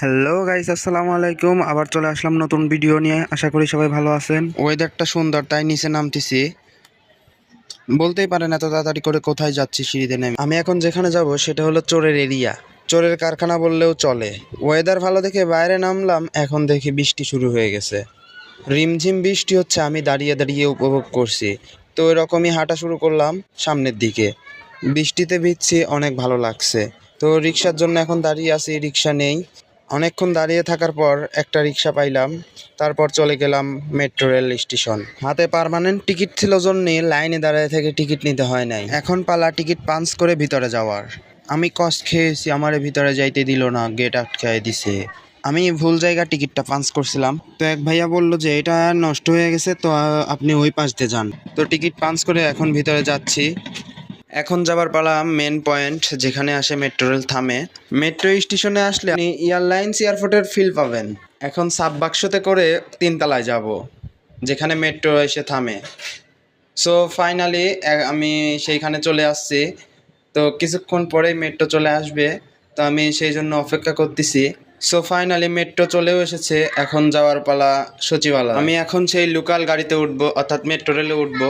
Hello guys আসসালামু আলাইকুম। আবার চলে আসলাম নতুন ভিডিও নিয়ে। আশা করি সবাই ভালো আছেন। ওয়েদারটা সুন্দর, তাই নিচে নামতেছি। বলতেই পারেন এত তাড়াতাড়ি করে কোথায় যাচ্ছি, সিঁড়িতে নেমে। আমি এখন যেখানে যাব, সেটা হলো চোরের এরিয়া। চোরের কারখানা বললেও চলে। ওয়েদার ভালো দেখে বাইরে নামলাম, এখন দেখি বৃষ্টি শুরু হয়ে গেছে। রিমঝিম বৃষ্টি হচ্ছে, আমি দাঁড়িয়ে দাঁড়িয়ে উপভোগ করছি। তো এরকমই হাঁটা শুরু করলাম সামনের দিকে। বৃষ্টিতে ভিজছি, অনেক ভালো লাগছে। তো রিক্সার জন্য এখন দাঁড়িয়ে আছি, রিক্সা নেই। অনেকক্ষণ দাঁড়িয়ে থাকার পর একটা রিক্সা পাইলাম, তারপর চলে গেলাম মেট্রো রেল স্টেশন। হাতে পারমানেন্ট টিকিট ছিল জন্য লাইনে দাঁড়িয়ে থেকে টিকিট নিতে হয় নাই। এখন পালা টিকিট পাঞ্চ করে ভিতরে যাওয়ার। আমি কষ্ট খেয়েছি, আমারে ভিতরে যাইতে দিল না, গেট আটকায় দিছে। আমি ভুল জায়গা টিকিটটা পাঞ্চ করছিলাম। তো এক ভাইয়া বলল যে, এটা নষ্ট হয়ে গেছে, তো আপনি ওই পাশ দিয়ে যান। তো টিকিট পাঞ্চ করে এখন ভিতরে যাচ্ছি। এখন যাবার পালা মেন পয়েন্ট যেখানে আসে মেট্রো রেল থামে। মেট্রো স্টেশনে আসলে আপনি এয়ারলাইন্স এয়ারপোর্টের ফিল পাবেন। এখন সাব বাক্সতে করে তিনতলায় যাব, যেখানে মেট্রো এসে থামে। সো ফাইনালি আমি সেইখানে চলে আসছি। তো কিছুক্ষণ পরেই মেট্রো চলে আসবে। তো আমি সেই জন্য অপেক্ষা করতেছি। সো ফাইনালি মেট্রো চলেও এসেছে। এখন যাওয়ার পালা সচিবালয়। আমি এখন সেই লোকাল গাড়িতে উঠবো, অর্থাৎ মেট্রো রেলে উঠবো।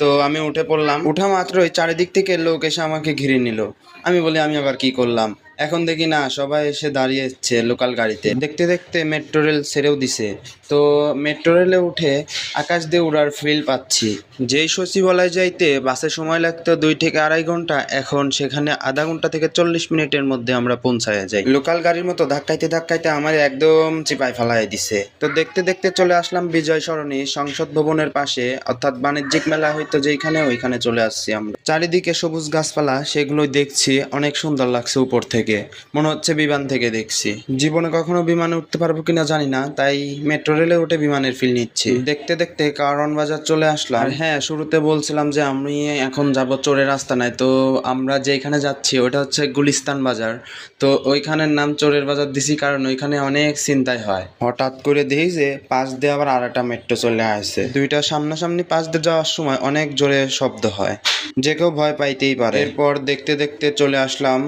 তো আমি উঠে পড়লাম। উঠা মাত্রই চারিদিক থেকে লোক এসে আমাকে ঘিরে নিল। আমি বলি, আমি আবার কি করলাম? এখন দেখি না, সবাই এসে দাঁড়িয়েছে লোকাল গাড়িতে। দেখতে দেখতে মেট্রো রেল ছেড়েও দিছে। তো মেট্রো রেলে উঠে আকাশ দিয়ে উড়ার ফিল পাচ্ছি। যেই সচিবালয় যাইতে বাসে সময় লাগতো দুই থেকে আড়াই ঘণ্টা, এখন সেখানে আধা ঘণ্টা থেকে চল্লিশ মিনিটের মধ্যে আমরা পৌঁছায় যাই। লোকাল গাড়ির মতো ধাক্কাইতে ধাক্কাইতে আমার একদম চিপায় ফেলাই দিছে। তো দেখতে দেখতে চলে আসলাম বিজয় সরণি সংসদ ভবনের পাশে, অর্থাৎ বাণিজ্যিক মেলা হয়তো যেখানে ওইখানে চলে আসছি আমরা। চারিদিকে সবুজ গাছপালা, সেগুলোই দেখছি, অনেক সুন্দর লাগছে উপর থেকে। মনে হচ্ছে বিমান থেকে দেখছি। জীবনে কখনো বিমানে উঠতে পারব কিনা জানি না তাই মেট্রো রেলে উঠে বিমানের ফিল নিচ্ছি। দেখতে দেখতে কারণ বাজার চলে আসলাম। আর হ্যাঁ শুরুতে বলছিলাম যে আমি এখন যাব চোরের রাস্তা নাই তো আমরা যেখানে যাচ্ছি ওটা হচ্ছে গুলিস্তান বাজার। তো ওইখানের নাম চোরের বাজার দিছি কারণ ওইখানে অনেক চিন্তাই হয়। হঠাৎ করে দেখি যে পাশ দিয়ে আবার আর একটা মেট্রো চলে আসছে। দুইটা সামনাসামনি পাশ দিয়ে যাওয়ার সময় অনেক জোরে শব্দ হয়। যে কেউ ভয় পাইতেই পারে। এরপর দেখতে দেখতে চলে আসলাম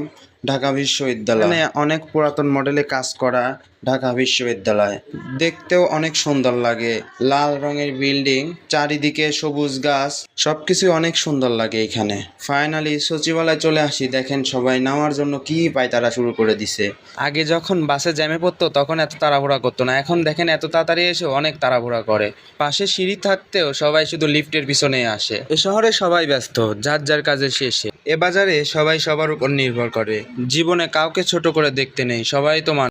ঢাকা বিশ্ববিদ্যালয়। অনেক পুরাতন মডেলে কাজ করা ঢাকা বিশ্ববিদ্যালয়। দেখতেও অনেক সুন্দর লাগে। লাল রঙের বিল্ডিং, চারিদিকে সবুজ গাছ সবকিছু অনেক সুন্দর লাগে এখানে। ফাইনালি সচিবালয় চলে আসি। দেখেন সবাই নামার জন্য কি পায় তারা শুরু করে দিছে। আগে যখন বাসে জ্যামে পড়তো, তখন এত তাড়াহুড়া করতো না। এখন দেখেন এত তাড়াতাড়ি এসে অনেক তাড়াহুড়া করে। পাশে সিঁড়ি থাকতেও সবাই শুধু লিফটের পিছনে আসে। এ শহরে সবাই ব্যস্ত, যার যার কাজে শেষে এ বাজারে সবাই সবার উপর নির্ভর করে। জীবনে কাউকে ছোট করে দেখতে নেই, সবাই তো